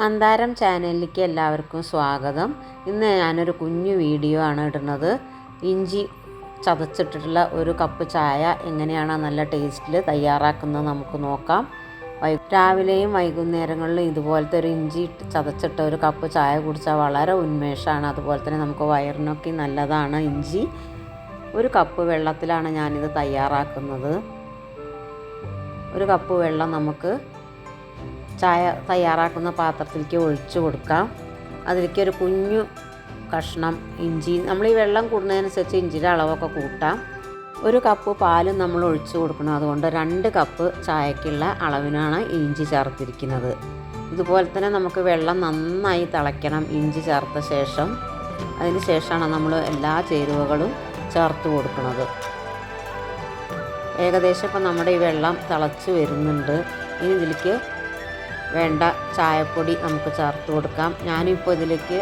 മന്ദാരം ചാനലിലേക്ക് എല്ലാവർക്കും സ്വാഗതം. ഇന്ന് ഞാനൊരു കുഞ്ഞു വീഡിയോ ആണ് ഇടുന്നത്. ഇഞ്ചി ചതച്ചിട്ടിട്ടുള്ള ഒരു കപ്പ് ചായ എങ്ങനെയാണ് നല്ല ടേസ്റ്റിൽ തയ്യാറാക്കുന്നത് നമുക്ക് നോക്കാം. രാവിലെയും വൈകുന്നേരങ്ങളിലും ഇതുപോലത്തെ ഒരു ഇഞ്ചി ചതച്ചിട്ട ഒരു കപ്പ് ചായ കുടിച്ചാൽ വളരെ ഉന്മേഷമാണ്. അതുപോലെ തന്നെ നമുക്ക് വയറിനൊക്കെ നല്ലതാണ് ഇഞ്ചി. ഒരു കപ്പ് വെള്ളത്തിലാണ് ഞാനിത് തയ്യാറാക്കുന്നത്. ഒരു കപ്പ് വെള്ളം നമുക്ക് ചായ തയ്യാറാക്കുന്ന പാത്രത്തിലേക്ക് ഒഴിച്ചു കൊടുക്കാം. അതിലേക്ക് ഒരു കുഞ്ഞു കഷ്ണം ഇഞ്ചി നമ്മൾ ഈ വെള്ളം കൂടുന്നതിനനുസരിച്ച് ഇഞ്ചിയുടെ അളവൊക്കെ കൂട്ടാം. ഒരു കപ്പ് പാലും നമ്മൾ ഒഴിച്ചു കൊടുക്കണം. അതുകൊണ്ട് രണ്ട് കപ്പ് ചായക്കുള്ള അളവിനാണ് ഇഞ്ചി ചേർത്തിരിക്കുന്നത്. ഇതുപോലെ തന്നെ നമുക്ക് വെള്ളം നന്നായി തിളയ്ക്കണം ഇഞ്ചി ചേർത്ത ശേഷം. അതിന് ശേഷമാണ് നമ്മൾ എല്ലാ ചേരുവകളും ചേർത്ത് കൊടുക്കുന്നത്. ഏകദേശം ഇപ്പം നമ്മുടെ ഈ വെള്ളം തിളച്ച് വരുന്നുണ്ട്. ഇനി ഇതിലേക്ക് വേണ്ട ചായപ്പൊടി നമുക്ക് ചേർത്ത് കൊടുക്കാം. ഞാനിപ്പോൾ ഇതിലേക്ക്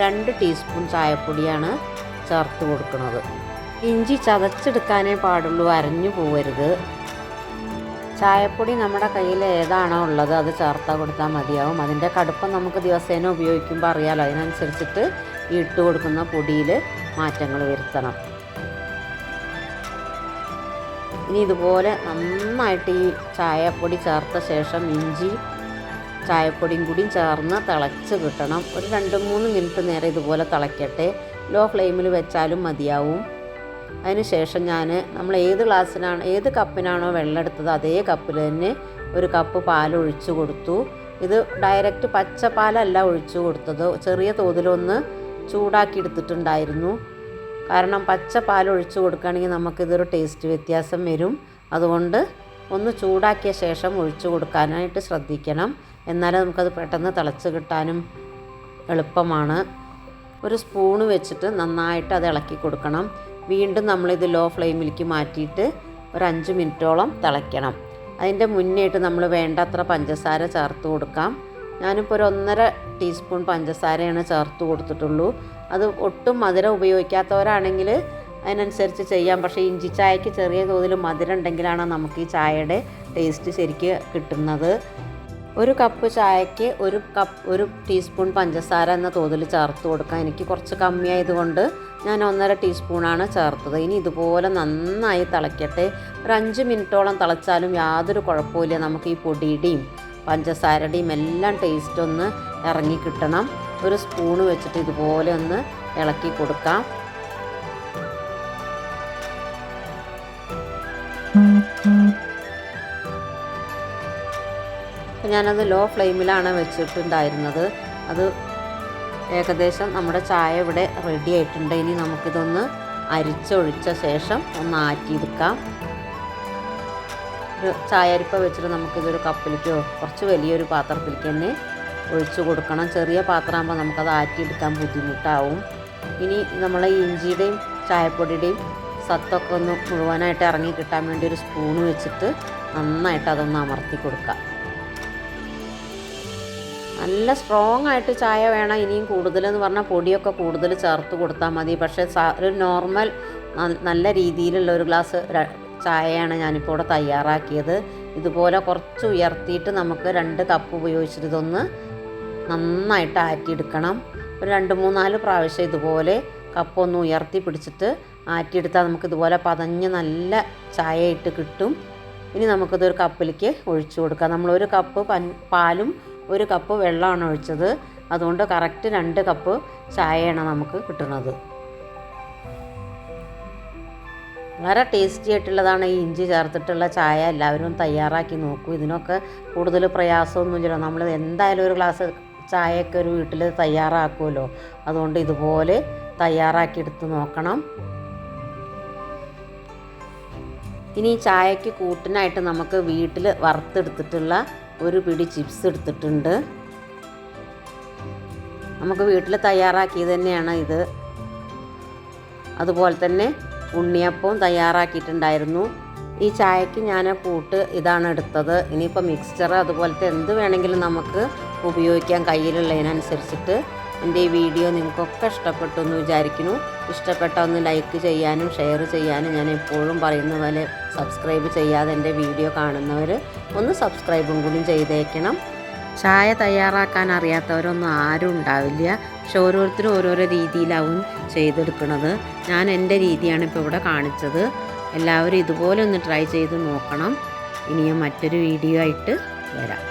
രണ്ട് ടീസ്പൂൺ ചായപ്പൊടിയാണ് ചേർത്ത് കൊടുക്കുന്നത്. ഇഞ്ചി ചതച്ചെടുക്കാനേ പാടുള്ളൂ അരഞ്ഞു പോവരുത്. ചായപ്പൊടി നമ്മുടെ കയ്യിൽ ഏതാണോ ഉള്ളത് അത് ചേർത്താൽ കൊടുത്താൽ മതിയാവും. അതിന്റെ കടുപ്പം നമുക്ക് ദിവസേന ഉപയോഗിക്കുമ്പോൾ അറിയാലോ. അതിനനുസരിച്ചിട്ട് ഇട്ട് കൊടുക്കുന്ന പൊടിയിൽ മാറ്റങ്ങൾ വരുത്തണം. ഇനി ഇതുപോലെ നന്നായിട്ട് ഈ ചായപ്പൊടി ചേർത്ത ശേഷം ഇഞ്ചി ചായപ്പൊടിയും കൂടിയും ചേർന്ന് തിളച്ച് കിട്ടണം. ഒരു രണ്ട് മൂന്ന് മിനിറ്റ് നേരം ഇതുപോലെ തിളയ്ക്കട്ടെ ലോ ഫ്ലെയിമിൽ വെച്ചാലും മതിയാവും. അതിന് ശേഷം ഞാൻ നമ്മൾ ഏത് ഗ്ലാസ്സിനാണ് ഏത് കപ്പിനാണോ വെള്ളം എടുത്തത് അതേ കപ്പിൽ തന്നെ ഒരു കപ്പ് പാൽ ഒഴിച്ചു കൊടുത്തു. ഇത് ഡയറക്റ്റ് പച്ചപ്പാലല്ല ഒഴിച്ചു കൊടുത്തത്. ചെറിയ തോതിലൊന്ന് ചൂടാക്കി എടുത്തിട്ടുണ്ടായിരുന്നു. കാരണം പച്ച പാൽ ഒഴിച്ചു കൊടുക്കുകയാണെങ്കിൽ നമുക്കിതൊരു ടേസ്റ്റ് വ്യത്യാസം വരും. അതുകൊണ്ട് ഒന്ന് ചൂടാക്കിയ ശേഷം ഒഴിച്ചു കൊടുക്കാനായിട്ട് ശ്രദ്ധിക്കണം. എന്നാലേ നമുക്കത് പെട്ടെന്ന് തിളച്ച് കിട്ടാനും എളുപ്പമാണ്. ഒരു സ്പൂണ് വെച്ചിട്ട് നന്നായിട്ട് അത് ഇളക്കി കൊടുക്കണം. വീണ്ടും നമ്മളിത് ലോ ഫ്ലെയിമിലേക്ക് മാറ്റിയിട്ട് ഒരു അഞ്ച് മിനിറ്റോളം തിളയ്ക്കണം. അതിന്റെ മുന്നേയിട്ട് നമ്മൾ വേണ്ടത്ര പഞ്ചസാര ചേർത്ത് കൊടുക്കാം. ഞാനിപ്പോൾ ഒരു ഒന്നര ടീസ്പൂൺ പഞ്ചസാരയാണ് ചേർത്ത് കൊടുത്തിട്ടുള്ളൂ. അത് ഒട്ടും മധുരം ഉപയോഗിക്കാത്തവരാണെങ്കിൽ അതിനനുസരിച്ച് ചെയ്യാം. പക്ഷേ ഇഞ്ചി ചായക്ക് ചെറിയ തോതിൽ മധുരം ഉണ്ടെങ്കിലാണ് നമുക്ക് ഈ ചായയുടെ ടേസ്റ്റ് ശരിക്ക് കിട്ടുന്നത്. ഒരു കപ്പ് ചായക്ക് ഒരു കപ്പ് ഒരു ടീസ്പൂൺ പഞ്ചസാര എന്ന തോതിൽ ചേർത്ത് കൊടുക്കാം. എനിക്ക് കുറച്ച് കമ്മിയായതുകൊണ്ട് ഞാൻ ഒന്നര ടീസ്പൂണാണ് ചേർത്തത്. ഇനി ഇതുപോലെ നന്നായി തിളയ്ക്കട്ടെ ഒരു അഞ്ച് മിനിറ്റോളം തിളച്ചാലും യാതൊരു കുഴപ്പമില്ല നമുക്ക് ഈ പൊടിയുടെയും പഞ്ചസാരയുടെയും എല്ലാം ടേസ്റ്റ് ഒന്ന് ഇറങ്ങി കിട്ടണം. ഒരു സ്പൂണ് വെച്ചിട്ട് ഇതുപോലെ ഒന്ന് ഇളക്കി കൊടുക്കാം. ഞാനത് ലോ ഫ്ലെയിമിലാണ് വെച്ചിട്ടുണ്ടായിരുന്നത്. അത് ഏകദേശം നമ്മുടെ ചായ ഇവിടെ റെഡി ആയിട്ടുണ്ട്. ഇനി നമുക്കിതൊന്ന് അരിച്ചൊഴിച്ച ശേഷം ഒന്ന് ആറ്റിയെടുക്കാം. ഒരു ചായരിപ്പ വെച്ചിട്ട് നമുക്കിതൊരു കപ്പിലേക്കോ കുറച്ച് വലിയൊരു പാത്രത്തിലേക്ക് തന്നെ ഒഴിച്ചു കൊടുക്കണം. ചെറിയ പാത്രമാകുമ്പോൾ നമുക്കത് ആറ്റിയെടുക്കാൻ ബുദ്ധിമുട്ടാവും. ഇനി നമ്മൾ ഇഞ്ചിയുടെയും ചായപ്പൊടിയുടെയും സത്തൊക്കെ ഒന്ന് മുഴുവനായിട്ട് ഇറങ്ങി കിട്ടാൻ വേണ്ടി ഒരു സ്പൂൺ വെച്ചിട്ട് നന്നായിട്ട് അതൊന്ന് അമർത്തി കൊടുക്കുക. നല്ല സ്ട്രോങ് ആയിട്ട് ചായ വേണം. ഇനിയും കൂടുതലെന്ന് പറഞ്ഞാൽ പൊടിയൊക്കെ കൂടുതൽ ചേർത്ത് കൊടുത്താൽ മതി. പക്ഷേ ഒരു നോർമൽ നല്ല രീതിയിലുള്ള ഒരു ഗ്ലാസ് ചായയാണ് ഞാനിപ്പോൾ ഇവിടെ തയ്യാറാക്കിയത്. ഇതുപോലെ കുറച്ച് ഉയർത്തിയിട്ട് നമുക്ക് രണ്ട് കപ്പ് ഉപയോഗിച്ചിട്ട് ഇതൊന്ന് നന്നായിട്ട് ആറ്റിയെടുക്കണം. ഒരു രണ്ട് മൂന്നാൽ പ്രാവശ്യം ഇതുപോലെ കപ്പൊന്ന് ഉയർത്തി പിടിച്ചിട്ട് ആറ്റിയെടുത്താൽ നമുക്ക് ഇതുപോലെ പതഞ്ഞ് നല്ല ചായ ഇട്ട് കിട്ടും. ഇനി നമുക്കിതൊരു കപ്പിലേക്ക് ഒഴിച്ചു കൊടുക്കാം. നമ്മൾ ഒരു കപ്പ് പൻ പാലും ഒരു കപ്പ് വെള്ളമാണ് ഒഴിച്ചത്. അതുകൊണ്ട് കറക്റ്റ് രണ്ട് കപ്പ് ചായയാണ് നമുക്ക് കിട്ടുന്നത്. വളരെ ടേസ്റ്റി ആയിട്ടുള്ളതാണ് ഈ ഇഞ്ചി ചേർത്തിട്ടുള്ള ചായ. എല്ലാവരും തയ്യാറാക്കി നോക്കൂ. ഇതിനൊക്കെ കൂടുതൽ പ്രയാസമൊന്നുമില്ല നമ്മൾ എന്തായാലും ഒരു ഗ്ലാസ് ചായയൊക്കെ ഒരു വീട്ടിൽ തയ്യാറാക്കുമല്ലോ അതുകൊണ്ട് ഇതുപോലെ തയ്യാറാക്കി എടുത്ത് നോക്കണം. ഇനി ചായക്ക് കൂട്ടിനായിട്ട് നമുക്ക് വീട്ടിൽ വറുത്തെടുത്തിട്ടുള്ള ഒരു പിടി ചിപ്സ് എടുത്തിട്ടുണ്ട്. നമുക്ക് വീട്ടിൽ തയ്യാറാക്കിയത് തന്നെയാണ് ഇത്. അതുപോലെ തന്നെ ഉണ്ണിയപ്പവും തയ്യാറാക്കിയിട്ടുണ്ടായിരുന്നു. ഈ ചായക്ക് ഞാൻ കൂട്ട് ഇതാണ് എടുത്തത്. ഇനിയിപ്പോൾ മിക്സ്ചർ അതുപോലത്തെ എന്ത് വേണമെങ്കിലും നമുക്ക് ഉപയോഗിക്കാൻ കയ്യിലുള്ളതിനനുസരിച്ചിട്ട്. എന്റെ ഈ വീഡിയോ നിങ്ങൾക്കൊക്കെ ഇഷ്ടപ്പെട്ടു എന്ന് വിചാരിക്കുന്നു. ഇഷ്ടപ്പെട്ട ഒന്ന് ലൈക്ക് ചെയ്യാനും ഷെയർ ചെയ്യാനും ഞാൻ എപ്പോഴും പറയുന്ന പോലെ സബ്സ്ക്രൈബ് ചെയ്യാതെ എന്റെ വീഡിയോ കാണുന്നവർ ഒന്ന് സബ്സ്ക്രൈബും കൂടി ചെയ്തേക്കണം. ചായ തയ്യാറാക്കാൻ അറിയാത്തവരൊന്നും ആരും ഉണ്ടാവില്ല. പക്ഷെ ഓരോരുത്തരും ഓരോരോ രീതിയിലാവും ചെയ്തെടുക്കുന്നത് ഞാൻ എന്റെ രീതിയാണ് ഇപ്പോൾ ഇവിടെ കാണിച്ചത്. എല്ലാവരും ഇതുപോലെ ഒന്ന് ട്രൈ ചെയ്ത് നോക്കണം. ഇനിയും മറ്റൊരു വീഡിയോ ആയിട്ട് വരാം.